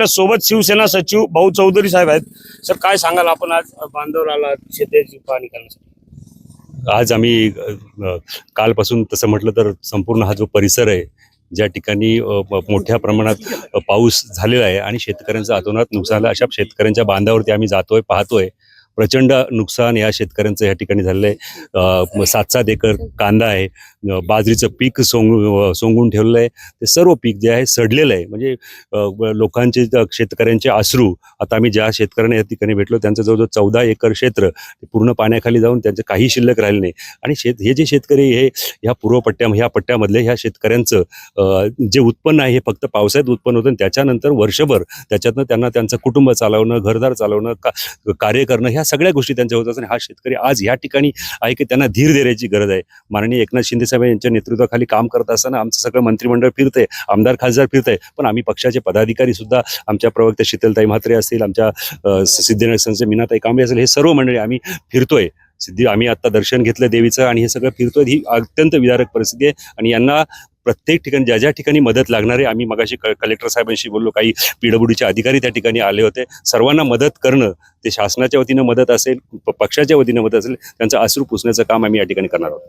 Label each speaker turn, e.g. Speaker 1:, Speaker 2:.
Speaker 1: आपल्यासोबत शिवसेना सचिव भाऊ चौधरी साहेब आहेत. सर काय सांगाल आपण आज बांधवर आला शेतीची पाहणी करण्यासाठी?
Speaker 2: आज आम्ही कालपासून तसं म्हटलं तर संपूर्ण हा जो परिसर आहे ज्या ठिकाणी मोठ्या प्रमाणात पाऊस झालेला आहे आणि शेतकऱ्यांचं अतोनात नुकसान झालं अशा शेतकऱ्यांच्या बांधावरती आम्ही जातोय पाहतोय. प्रचंड नुकसान या शेतकऱ्यांचं या ठिकाणी झालेलं आहे सात सात एकर कांदा आहे. बाजरीचं पीक सोंग सोंगून ठेवलेलं आहे ते सर्व पीक जे आहे सडलेलं आहे. म्हणजे लोकांचे शेतकऱ्यांचे आश्रू आता आम्ही ज्या शेतकऱ्यांना या ठिकाणी भेटलो त्यांचं जवळजवळ चौदा एकर क्षेत्र पूर्ण पाण्याखाली जाऊन त्यांचं काही शिल्लक राहिले नाही. आणि शेत हे जे शेतकरी हे ह्या पूर्व पट्ट्या ह्या पट्ट्यामधले ह्या शेतकऱ्यांचं जे उत्पन्न आहे हे फक्त पावसाळ्यात उत्पन्न होतं त्याच्यानंतर वर्षभर त्याच्यातनं त्यांना त्यांचं कुटुंब चालवणं घरदार चालवणं का कार्य करणं ह्या ह्या सगळ्या गोष्टी त्यांच्या होतात असताना हा शेतकरी आज ह्या ठिकाणी आहे की त्यांना धीर देण्याची गरज आहे. माननीय एकनाथ शिंदे साहेब यांच्या नेतृत्वाखाली काम करत असताना आमचं सगळं मंत्रिमंडळ फिरतंय आमदार खासदार फिरतंय पण आम्ही पक्षाचे पदाधिकारी सुद्धा आमच्या प्रवक्त्या शीतलताई म्हात्रे असतील आमच्या अ, संस्थेचे मीनाताई कांबळे असेल हे सर्व मंडळी आम्ही फिरतोय. सिद्धी आम्ही आता दर्शन घेतलं देवीचं आणि हे सगळं फिरतोय. ही अत्यंत विदारक परिस्थिती आहे आणि यांना प्रत्येक ठिकाणी ज्या ज्या ठिकाणी मदत लागणार आहे आम्ही मगाशी क- कलेक्टर साहेबांशी बोललो काही पीडब्ल्यूडीचे अधिकारी त्या ठिकाणी आले होते. सर्वांना मदत करणं ते शासनाच्या वतीनं मदत असेल पक्षाच्या वतीनं मदत असेल त्यांचं अश्रू पुसण्याचं काम आम्ही या ठिकाणी करणार आहोत.